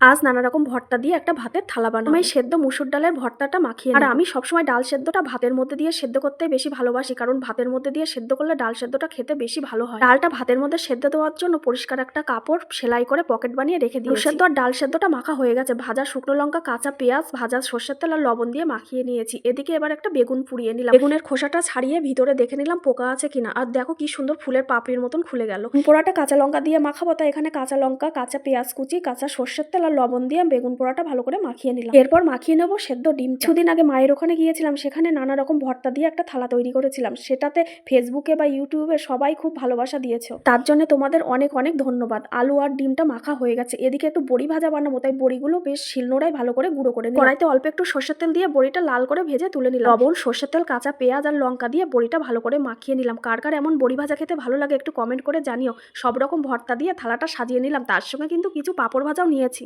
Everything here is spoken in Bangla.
আজ নানা রকম ভর্তা দিয়ে একটা ভাতের থালা বানাবো। আমি সেদ্ধ মুসুর ডালের ভর্তাটা মাখিয়ে আর আমি সবসময় ডাল সেদ্ধটা ভাতের মধ্যে দিয়ে সেদ্ধ করতে বেশি ভালোবাসি, কারণ ভাতের মধ্যে দিয়ে সেদ্ধ করলে ডাল সেদ্ধটা খেতে বেশি ভালো হয়। ডালটা ভাতের মধ্যে সেদ্ধ দেওয়ার জন্য পরিষ্কার একটা কাপড় সেলাই করে পকেট বানিয়ে রেখে দিই সেদ্ধ আর ডাল সেদ্ধটা মাখা হয়ে গেছে। ভাজা শুকনো লঙ্কা, কাঁচা পেঁয়াজ, ভাজা সর্ষের তেল আর লবণ দিয়ে মাখিয়ে নিয়েছি। এদিকে এবার একটা বেগুন পুড়িয়ে নিলাম। বেগুনের খোসাটা ছাড়িয়ে ভিতরে দেখে নিলাম পোকা আছে কিনা। আর দেখো কি সুন্দর ফুলের পাপড়ির মতন খুলে গেল। পোড়াটা কাঁচা লঙ্কা দিয়ে মাখাবো, তাই এখানে কাঁচা লঙ্কা, কাঁচা পেঁয়াজ কুচি, কাঁচা সর্ষের তেল আর লবণ দিয়ে বেগুন পোড়াটা ভালো করে মাখিয়ে নিলাম। এরপর মাখিয়ে নেব সেদ্ধ ডিম কিছুদিন আগে মায়ের ওখানে গিয়েছিলাম, সেখানে নানা রকম ভর্তা দিয়ে একটা থালা তৈরি করেছিলাম। সেটাতে ফেসবুকে বা ইউটিউবে সবাই খুব ভালোবাসা দিয়েছে। তার জন্য তোমাদের অনেক অনেক ধন্যবাদ। আলু আর ডিমটা মাখা হয়ে গেছে। এদিকে একটু বড়ি ভাজা বানাবো, তাই বড়িগুলো বেশ শিলনোড়ায় ভালো করে গুঁড়ো করে কড়াইতে অল্প একটু সর্ষের তেল দিয়ে বড়িটা লাল করে ভেজে তুলে নিলাম। লবণ, সর্ষের তেল, কাঁচা পেঁয়াজ আর লঙ্কা দিয়ে বড়িটা ভালো করে মাখিয়ে নিলাম। কার কার এমন বড়ি ভাজা খেতে ভালো লাগে একটু কমেন্ট করে জানিও। সব রকম ভর্তা দিয়ে থালাটা সাজিয়ে নিলাম। তার সঙ্গে কিন্তু কিছু পাঁপড় ভাজাও নিয়েছি।